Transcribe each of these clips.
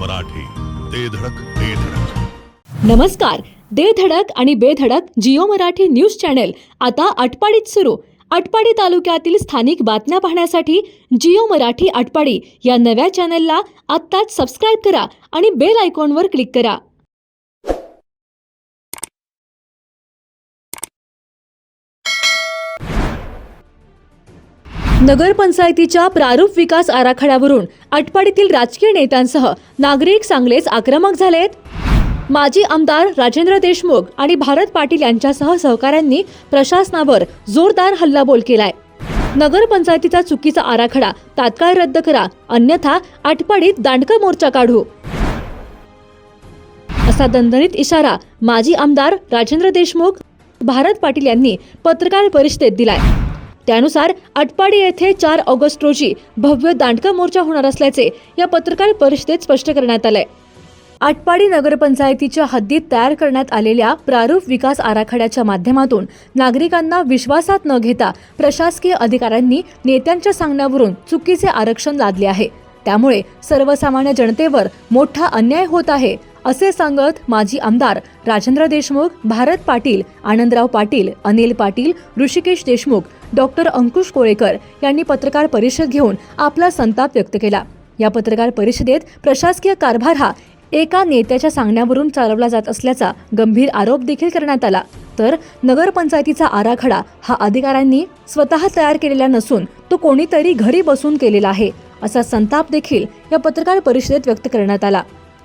मराठी ते धडक ते धडक. नमस्कार दे धडक आणि बेधडक जिओ मराठी न्यूज चॅनेल. आता आटपाडीत सुरू. आटपाडी तालुक्यातील स्थानिक बातम्या पाहण्यासाठी जिओ मराठी आटपाडी या नव्या चॅनलला आत्ताच सबस्क्राईब करा आणि बेल आयकॉनवर क्लिक करा. नगरपंचायतीच्या प्रारूप विकास आराखड्यावरून आटपाडीतील राजकीय नेत्यांसह नागरिक चांगलेच आक्रमक झालेत. माजी आमदार राजेंद्र देशमुख आणि भारत पाटील यांच्यासह सहकाऱ्यांनी प्रशासनावर जोरदार हल्लाबोल केलाय. नगरपंचायतीचा चुकीचा आराखडा तात्काळ रद्द करा अन्यथा आटपाडीत दांडका मोर्चा काढू. असा दणदणीत इशारा माजी आमदार राजेंद्र देशमुख भारत पाटील यांनी पत्रकार परिषदेत दिलाय. त्यानुसार अटपाडी येथे चार ऑगस्ट रोजी भव्य दांडका मोर्चा होणार असल्याचे या पत्रकार परिषदेत स्पष्ट करण्यात आलंय. आटपाडी नगरपंचायतीच्या हद्दीत तयार करण्यात आलेल्या प्रारूप विकास आराखड्याच्या माध्यमातून नागरिकांना विश्वासात न घेता प्रशासकीय अधिकाऱ्यांनी नेत्यांच्या सांगण्यावरून चुकीचे आरक्षण लादले आहे. त्यामुळे सर्वसामान्य जनतेवर मोठा अन्याय होत आहे असे सांगत माजी आमदार राजेंद्र देशमुख भारत पाटील आनंदराव पाटील अनिल पाटील ऋषिकेश देशमुख डॉक्टर अंकुश कोळेकर यांनी पत्रकार परिषद घेऊन आपला संताप व्यक्त केला. या पत्रकार परिषदेत प्रशासकीय कारभार हा एका नेत्याच्या सांगण्यावरून चालवला जात असल्याचा गंभीर आरोप देखील करण्यात आला. तर नगरपंचायतीचा आराखडा हा अधिकाऱ्यांनी स्वतः तयार केलेला नसून तो कोणीतरी घरी बसून केलेला आहे असा संताप देखील या पत्रकार परिषदेत व्यक्त करण्यात आला.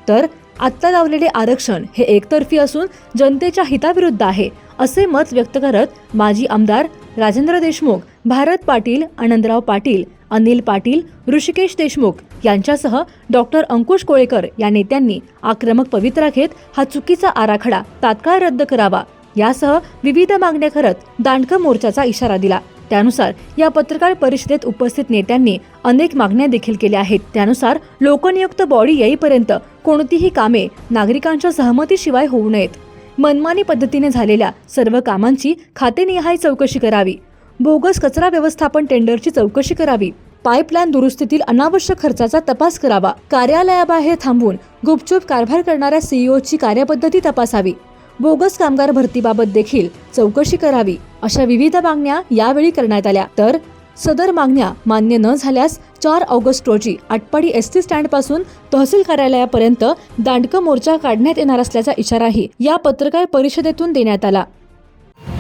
तर आत्ता लावलेले आरक्षण हे एकतर्फी असून जनतेच्या हिताविरुद्ध आहे असे मत व्यक्त करत माजी आमदार राजेंद्र देशमुख भारत पाटील आनंदराव पाटील अनिल पाटील ऋषिकेश देशमुख यांच्यासह डॉक्टर अंकुश कोळेकर या नेत्यांनी आक्रमक पवित्रा घेत हा चुकीचा आराखडा तात्काळ रद्द करावा यासह विविध मागण्या करत दांडका मोर्चाचा इशारा दिला. त्यानुसार या पत्रकार परिषदेत उपस्थित नेत्यांनी अनेक मागण्या देखील केल्या आहेत. त्यानुसार लोकनियुक्त बॉडी येईपर्यंत कोणतीही कामे नागरिकांच्या सहमतीशिवाय होऊ नयेत. मनमानी पद्धतीने झालेल्या सर्व कामांची खातेनिहाय चौकशी करावी. बोगस कचरा व्यवस्थापन टेंडरची चौकशी करावी. पाईपलाईन दुरुस्तीतील अनावश्यक खर्चाचा तपास करावा. कार्यालयाबाहेर थांबून गुपचूप कारभार करणाऱ्या सीईओची कार्यपद्धती तपासावी. बोगस कामगार भरतीबाबत देखील चौकशी करावी अशा विविध मागण्या यावेळी करण्यात आल्या. तर सदर मागण्या मान्य न झाल्यास चार ऑगस्ट रोजी आटपाडी एस टी स्टँडपासून तहसील कार्यालयापर्यंत दांडकं मोर्चा काढण्यात येणार असल्याचा इशाराही या पत्रकार परिषदेतून देण्यात आला.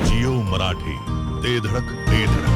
जिओ मराठी ते धडक.